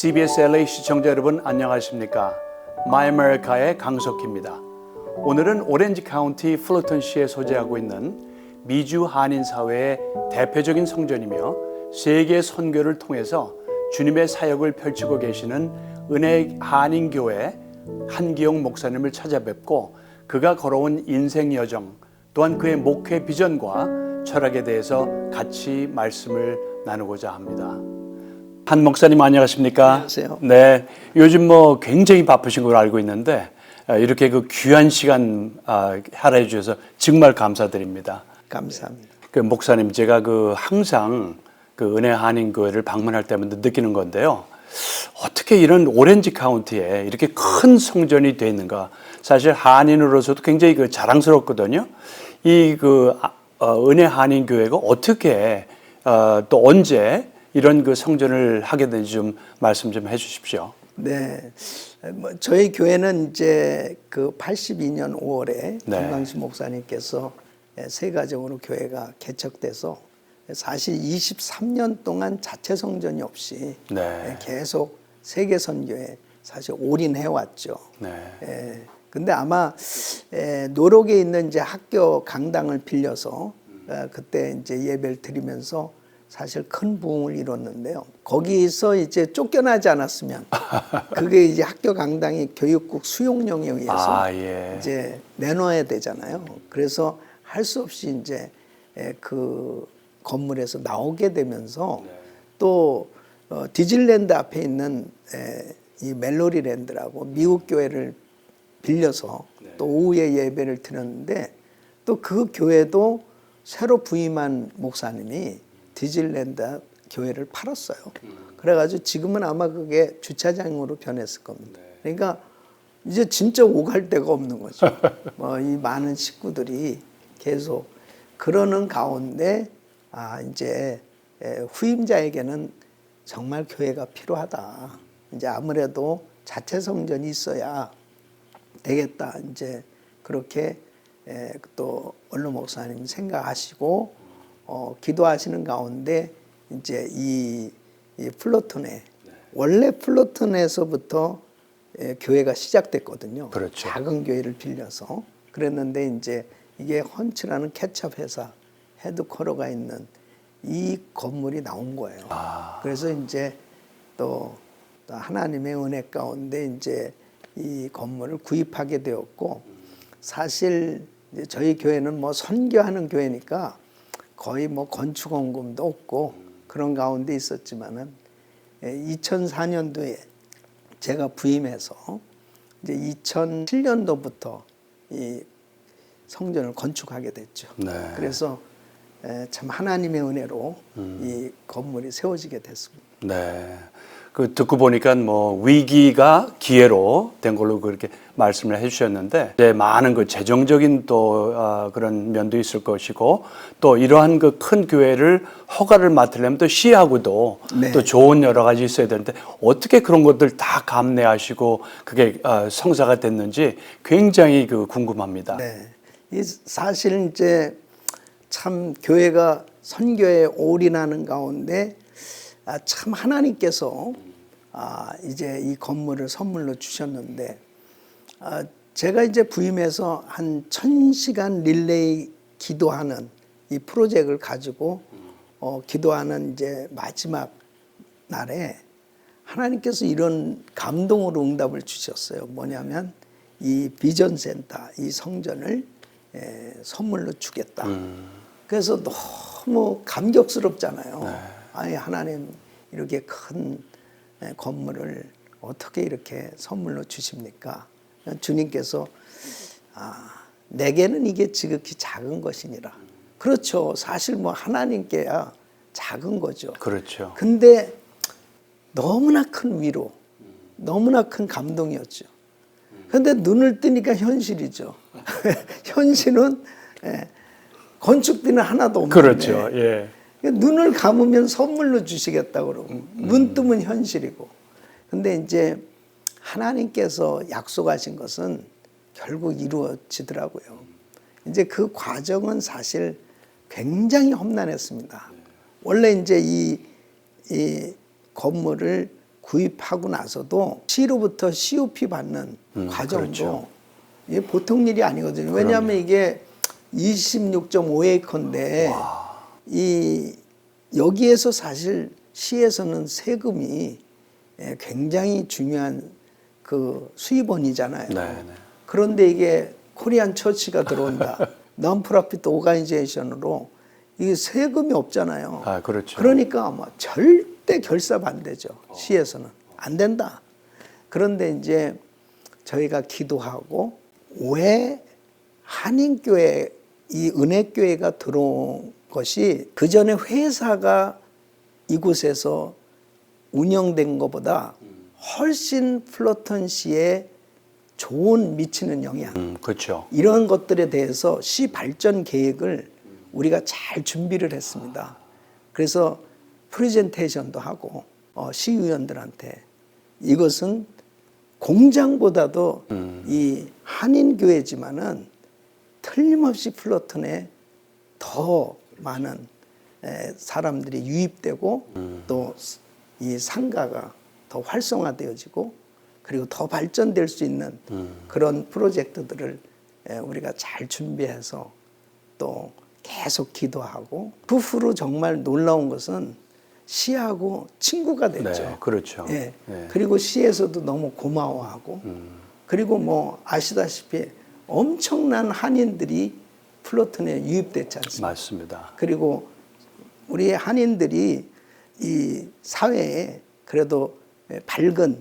CBS LA 시청자 여러분 안녕하십니까? 마이 아메리카의 강석희입니다. 오늘은 오렌지 카운티 플로턴시에 소재하고 있는 미주 한인 사회의 대표적인 성전이며 세계 선교를 통해서 주님의 사역을 펼치고 계시는 은혜 한인 교회 한기용 목사님을 찾아뵙고 그가 걸어온 인생 여정 또한 그의 목회 비전과 철학에 대해서 같이 말씀을 나누고자 합니다. 한 목사님 안녕하십니까? 안녕하세요. 네, 요즘 뭐 굉장히 바쁘신 걸로 알고 있는데 아, 이렇게 그 귀한 시간 아, 할애해 주셔서 정말 감사드립니다. 감사합니다. 그 목사님 제가 그 항상 그 은혜 한인 교회를 방문할 때마다 느끼는 건데요. 어떻게 이런 오렌지 카운티에 이렇게 큰 성전이 돼 있는가? 사실 한인으로서도 굉장히 그 자랑스럽거든요. 이그 은혜 한인 교회가 어떻게 어, 또 언제 이런 그 성전을 하게 된지 좀 말씀 좀 해주십시오. 네. 뭐 저희 교회는 이제 그 82년 5월에 네. 김광수 목사님께서 세 가정으로 교회가 개척돼서 사실 23년 동안 자체 성전이 없이 네. 계속 세계 선교에 사실 올인해 왔죠. 네. 예. 근데 아마 에, 노록에 있는 이제 학교 강당을 빌려서 어, 그때 이제 예배를 드리면서 사실 큰 부흥을 이뤘는데요. 거기서 이제 쫓겨나지 않았으면 그게 이제 학교 강당이 교육국 수용령에 의해서 아, 예. 이제 내놔야 되잖아요. 그래서 할 수 없이 이제 에, 그 건물에서 나오게 되면서 또 어, 디즈랜드 앞에 있는 에, 이 멜로리랜드라고 미국 교회를 빌려서 또 오후에 예배를 드렸는데 또 그 교회도 새로 부임한 목사님이 디즈랜드 교회를 팔았어요. 그래가지고 지금은 아마 그게 주차장으로 변했을 겁니다. 그러니까 이제 진짜 오갈 데가 없는 거죠. 뭐 이 많은 식구들이 계속 그러는 가운데 아 이제 에, 후임자에게는 정말 교회가 필요하다. 이제 아무래도 자체 성전이 있어야 되겠다. 이제 그렇게 에, 또 원로 목사님 생각하시고 어, 기도하시는 가운데 이제 이, 이 플로톤에 원래 플로톤에서부터 에, 교회가 시작됐거든요. 그렇죠. 작은 교회를 빌려서 그랬는데 이제 이게 헌츠라는 케첩 회사 헤드쿼터가 있는 이 건물이 나온 거예요. 그래서 이제 또, 또 하나님의 은혜 가운데 이제 이 건물을 구입하게 되었고 사실 저희 교회는 뭐 선교하는 교회니까 거의 뭐 건축 원금도 없고 그런 가운데 있었지만은 2004년도에 제가 부임해서 이제 2007년도부터 이 성전을 건축하게 됐죠. 네. 그래서 에, 참 하나님의 은혜로 이 건물이 세워지게 됐습니다. 네. 그 듣고 보니까 뭐 위기가 기회로 된 걸로 그렇게 말씀을 해주셨는데 이제 많은 그 재정적인 또 아, 그런 면도 있을 것이고 또 이러한 그 큰 교회를 허가를 맡으려면 또 시하고도 네. 또 좋은 여러 가지 있어야 되는데 어떻게 그런 것들 다 감내하시고 그게 아, 성사가 됐는지 굉장히 그 궁금합니다. 네. 이 사실 이제 참 교회가 선교에 올인하는 가운데 아, 참 하나님께서 아, 이제 이 건물을 선물로 주셨는데 아, 제가 이제 부임해서 한 천 시간 릴레이 기도하는 이 프로젝트를 가지고 어, 기도하는 이제 마지막 날에 하나님께서 이런 감동으로 응답을 주셨어요. 뭐냐면 이 비전 센터, 이 성전을 에, 선물로 주겠다. 그래서 너무 감격스럽잖아요. 아니 하나님 이렇게 큰 에, 건물을 어떻게 이렇게 선물로 주십니까? 주님께서 아, 내게는 이게 지극히 작은 것이니라. 그렇죠. 사실 뭐 하나님께야 작은 거죠. 그렇죠. 근데 너무나 큰 위로, 너무나 큰 감동이었죠. 근데 눈을 뜨니까 현실이죠. 현실은 예, 건축비는 하나도 없는데 그렇죠. 예. 눈을 감으면 선물로 주시겠다 그러고 눈 뜨면 현실이고. 근데 이제 하나님께서 약속하신 것은 결국 이루어지더라고요. 이제 그 과정은 사실 굉장히 험난했습니다. 원래 이제 이, 이 건물을 구입하고 나서도 C로부터 COP 받는 과정도 그렇죠. 이게 보통 일이 아니거든요. 왜냐하면 이게 26.5에이커인데 이 여기에서 사실 시에서는 세금이 예, 굉장히 중요한 그 수입원이잖아요. 네, 네. 그런데 이게 코리안 처치가 들어온다. non-profit organization으로 이게 세금이 없잖아요. 아, 그렇죠. 그러니까 뭐 절대 결사 반대죠. 시에서는 안 된다. 그런데 이제 저희가 기도하고 왜 한인교회 이 은혜교회가 들어온 것이 그 전에 회사가 이곳에서 운영된 것보다 훨씬 플로턴시에 좋은 미치는 영향 음, 그렇죠. 이런 것들에 대해서 시 발전 계획을 우리가 잘 준비를 했습니다. 그래서 프레젠테이션도 하고 어, 시의원들한테 이것은 공장보다도 이 한인 교회지만은 틀림없이 플로턴에 더 많은 에, 사람들이 유입되고 또이 상가가 더 활성화되어지고 그리고 더 발전될 수 있는 그런 프로젝트들을 에, 우리가 잘 준비해서 또 계속 기도하고 그 후로 정말 놀라운 것은 시하고 친구가 됐죠. 네, 그렇죠. 예. 네. 그리고 시에서도 너무 고마워하고 그리고 뭐 아시다시피 엄청난 한인들이 플로튼에 유입됐지 않습니까? 맞습니다. 그리고 우리 한인들이 이 사회에 그래도 밝은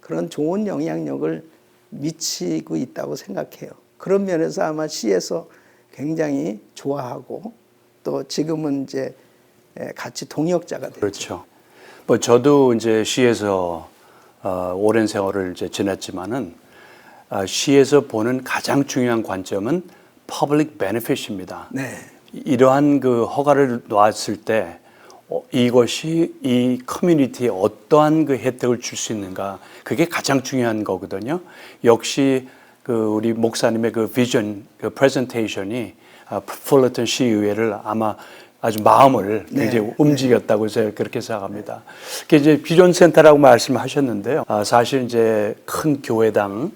그런 좋은 영향력을 미치고 있다고 생각해요. 그런 면에서 아마 시에서 굉장히 좋아하고 또 지금은 이제 같이 동역자가 됐죠. 그렇죠. 뭐 저도 이제 시에서 어, 오랜 세월을 이제 지냈지만은 아, 시에서 보는 가장 중요한 관점은 public benefit입니다. 네. 이러한 그 허가를 놨을 때 어, 이것이 이 커뮤니티에 어떠한 그 혜택을 줄 수 있는가 그게 가장 중요한 거거든요. 역시 그 우리 목사님의 그 비전 그 프레젠테이션이 아, 풀러턴 시의회를 아마 아주 마음을 굉장히 움직였다고 제가 그렇게 생각합니다. 그 이제 비전 센터라고 말씀하셨는데요. 아, 사실 이제 큰 교회당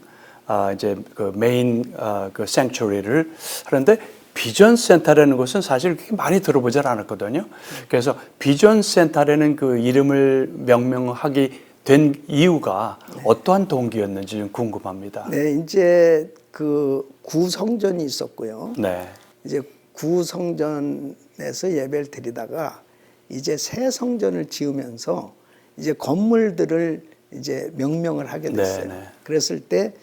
아, 이제 그 메인 아, 그 생츄리를 하는데 비전 센터라는 것은 사실 많이 들어보지 않았거든요. 그래서 비전 센터라는 그 이름을 명명하게 된 이유가 어떠한 동기였는지 좀 궁금합니다. 네, 이제 그 구성전이 있었고요. 네. 이제 구성전에서 예배를 드리다가 이제 새 성전을 지으면서 이제 건물들을 이제 명명을 하게 됐어요. 네, 네. 그랬을 때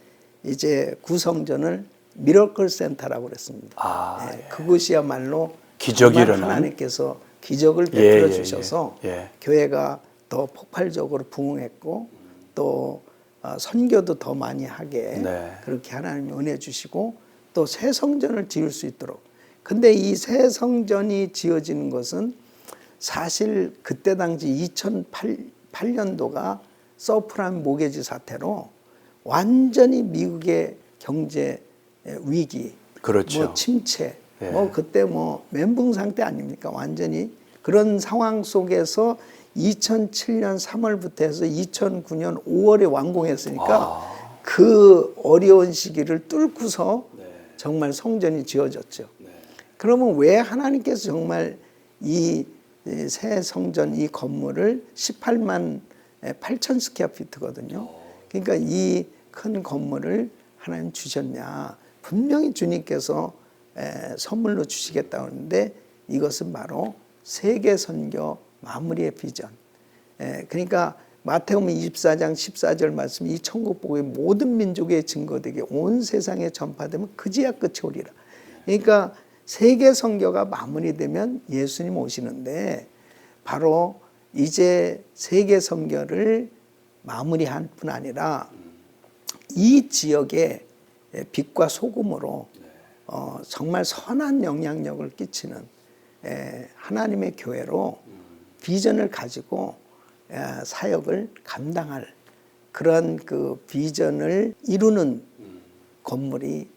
이제 구성전을 미러클 센터라고 그랬습니다. 아, 예, 그것이야말로 기적이 일어난? 하나님께서 기적을 예, 베풀어 예, 주셔서 예. 예. 교회가 더 폭발적으로 부흥했고 또 어, 선교도 더 많이 하게 네. 그렇게 하나님이 은혜 주시고 또 새 성전을 지을 수 있도록. 근데 이 새 성전이 지어지는 것은 사실 그때 당시 2008년도가 서프라임 모게지 사태로 완전히 미국의 경제 위기, 그렇죠. 뭐 침체, 예. 뭐 그때 뭐 멘붕 상태 아닙니까? 완전히 그런 상황 속에서 2007년 3월부터 해서 2009년 5월에 완공했으니까 아. 그 어려운 시기를 뚫고서 네. 정말 성전이 지어졌죠. 그러면 왜 하나님께서 정말 이 새 성전 이 건물을 18만 8천 스퀘어 피트거든요. 그러니까 이 큰 건물을 하나님 주셨냐? 분명히 주님께서 에, 선물로 주시겠다고 하는데 이것은 바로 세계 선교 마무리의 비전. 에, 그러니까 마태복음 24장 14절 말씀 이 천국 복의 모든 민족의 증거되게 온 세상에 전파되면 그지야 끝이 오리라. 그러니까 세계 선교가 마무리되면 예수님 오시는데 바로 이제 세계 선교를 마무리한 뿐 아니라 이 지역에 빛과 소금으로 어, 정말 선한 영향력을 끼치는 에, 하나님의 교회로 비전을 가지고 에, 사역을 감당할 그런 그 비전을 이루는 건물이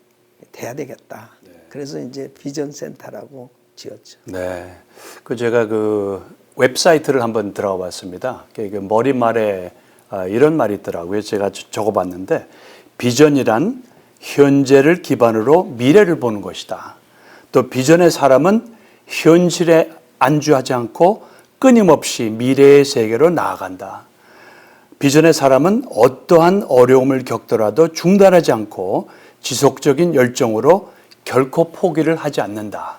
돼야 되겠다. 그래서 이제 비전 센터라고 지었죠. 네. 그 제가 그 웹사이트를 한번 들어가 봤습니다. 그 머리말에 아, 이런 말이 있더라고요. 제가 저- 적어봤는데 비전이란 현재를 기반으로 미래를 보는 것이다. 또 비전의 사람은 현실에 안주하지 않고 끊임없이 미래의 세계로 나아간다. 비전의 사람은 어떠한 어려움을 겪더라도 중단하지 않고 지속적인 열정으로 결코 포기를 하지 않는다.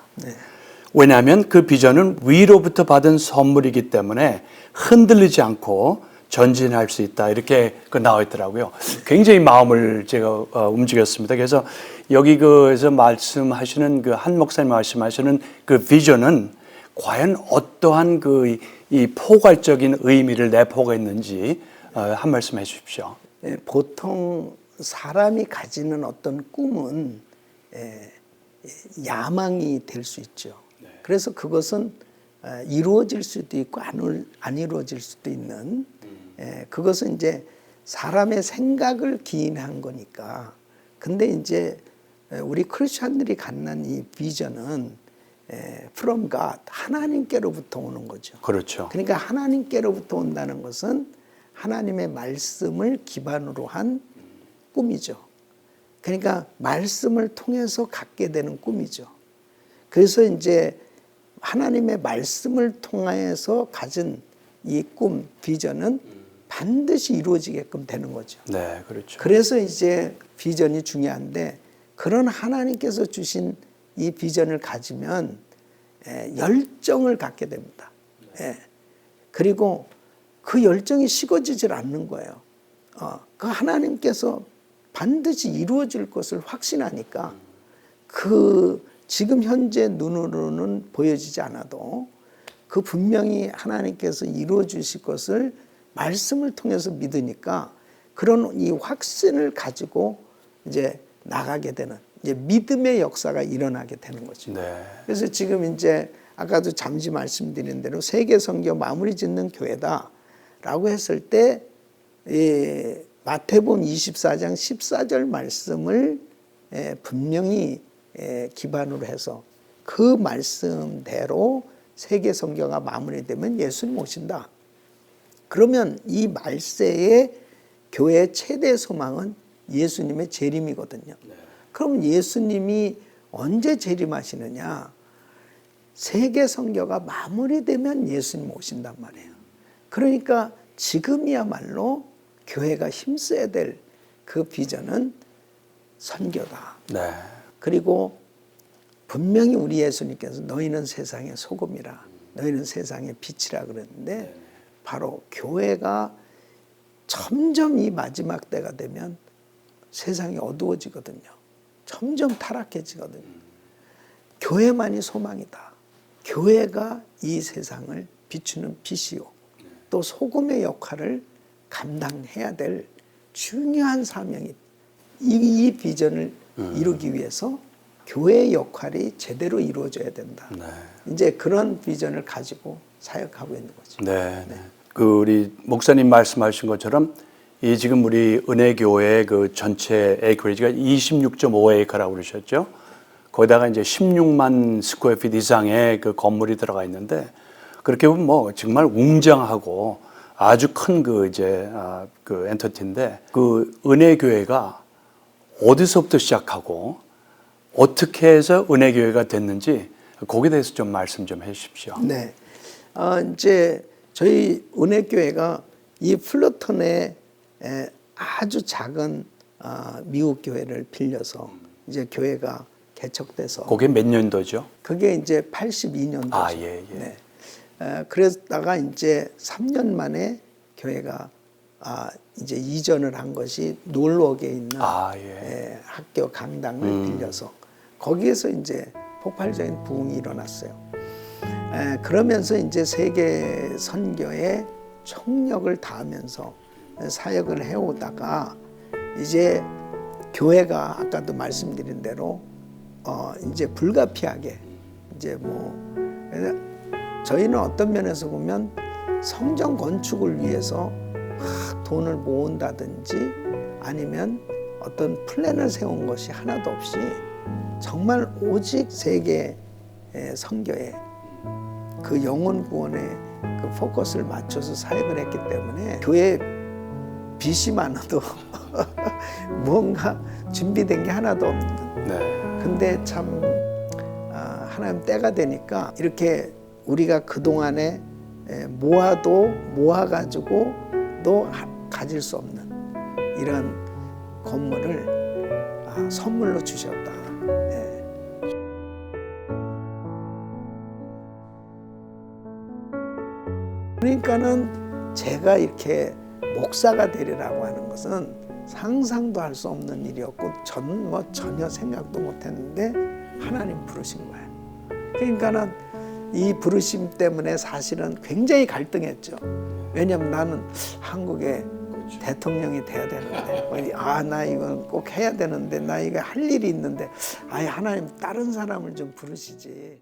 왜냐하면 그 비전은 위로부터 받은 선물이기 때문에 흔들리지 않고 전진할 수 있다. 이렇게 그 나와 있더라고요. 굉장히 마음을 제가 어, 움직였습니다. 그래서 여기 그에서 말씀하시는 그 한 목사님 말씀하시는 그 비전은 과연 어떠한 그 이 포괄적인 의미를 내포가 있는지 어, 한 말씀 해 주십시오. 예, 보통 사람이 가지는 어떤 꿈은 예, 야망이 될 수 있죠. 그래서 그것은 어, 이루어질 수도 있고 안, 이루어질 수도 있는 예, 그것은 이제 사람의 생각을 기인한 거니까. 근데 이제 에, 우리 크리스천들이 갖는 이 비전은 에, from God 하나님께로부터 오는 거죠. 그렇죠. 그러니까 하나님께로부터 온다는 것은 하나님의 말씀을 기반으로 한 꿈이죠. 그러니까 말씀을 통해서 갖게 되는 꿈이죠. 그래서 이제 하나님의 말씀을 통해서 가진 이 꿈, 비전은 반드시 이루어지게끔 되는 거죠. 네, 그렇죠. 그래서 이제 비전이 중요한데 그런 하나님께서 주신 이 비전을 가지면 에, 열정을 갖게 됩니다. 예. 그리고 그 열정이 식어지질 않는 거예요. 어, 그 하나님께서 반드시 이루어질 것을 확신하니까 그 지금 현재 눈으로는 보여지지 않아도 그 분명히 하나님께서 이루어 주실 것을 말씀을 통해서 믿으니까 그런 이 확신을 가지고 이제 나가게 되는 이제 믿음의 역사가 일어나게 되는 거죠. 네. 그래서 지금 이제 아까도 잠시 말씀드린 대로 세계 선교 마무리 짓는 교회다라고 했을 때이 마태복음 24장 14절 말씀을 예, 분명히 예, 기반으로 해서 그 말씀대로 세계 선교가 마무리되면 예수님 오신다. 그러면 이 말세의 교회의 최대 소망은 예수님의 재림이거든요. 그럼 예수님이 언제 재림하시느냐? 세계 선교가 마무리되면 예수님 오신단 말이에요. 그러니까 지금이야말로 교회가 힘써야 될 그 비전은 선교다. 네. 그리고 분명히 우리 예수님께서 너희는 세상의 소금이라 너희는 세상의 빛이라 그랬는데 바로 교회가 점점 이 마지막 때가 되면 세상이 어두워지거든요. 점점 타락해지거든요. 교회만이 소망이다. 교회가 이 세상을 비추는 빛이요. 또 소금의 역할을 감당해야 될 중요한 사명이 이, 이 비전을 이루기 위해서 교회의 역할이 제대로 이루어져야 된다. 이제 그런 비전을 가지고 사역하고 있는 거죠. 네, 네. 그 우리 목사님 말씀하신 것처럼 이 지금 우리 은혜교회 그 전체 에이커리지가 26.5 에이커라고 그러셨죠. 거기다가 이제 16만 스퀘어핏 이상의 그 건물이 들어가 있는데 그렇게 보면 뭐 정말 웅장하고 아주 큰 그 이제 아, 그 엔터티인데 그 은혜교회가 어디서부터 시작하고 어떻게 해서 은혜교회가 됐는지 거기에 대해서 좀 말씀 좀 해주십시오. 네. 어, 이제 저희 은혜교회가 이 플러턴의 에, 아주 작은 어, 미국 교회를 빌려서 이제 교회가 개척돼서 그게 몇 년도죠? 그게 이제 82년도죠. 아, 예, 예. 네. 에, 그러다가 이제 3년 만에 교회가 아, 이제 이전을 한 것이 놀록에 있는 아, 예. 에, 학교 강당을 빌려서 거기에서 이제 폭발적인 부흥이 일어났어요. 에, 그러면서 이제 세계 선교에 총력을 다하면서 사역을 해오다가 이제 교회가 아까도 말씀드린 대로 어 이제 불가피하게 이제 뭐 저희는 어떤 면에서 보면 성전 건축을 위해서 막 돈을 모은다든지 아니면 어떤 플랜을 세운 것이 하나도 없이 정말 오직 세계 선교에 그 영혼 구원에 그 포커스를 맞춰서 사역을 했기 때문에 교회 빚이 많아도 뭔가 준비된 게 하나도 없는. 네. 근데 참 아, 하나님 때가 되니까 이렇게 우리가 그 동안에 모아도 모아가지고 도 하- 가질 수 없는 이런 건물을 아, 선물로 주셨다. 그러니까는 제가 이렇게 목사가 되리라고 하는 것은 상상도 할 수 없는 일이었고 저는 뭐 전혀 생각도 못했는데 하나님 부르신 거예요. 그러니까는 이 부르심 때문에 사실은 굉장히 갈등했죠. 왜냐하면 나는 한국의 대통령이 돼야 되는데 아 나 이건 꼭 해야 되는데 나 이거 할 일이 있는데 아예 하나님 다른 사람을 좀 부르시지.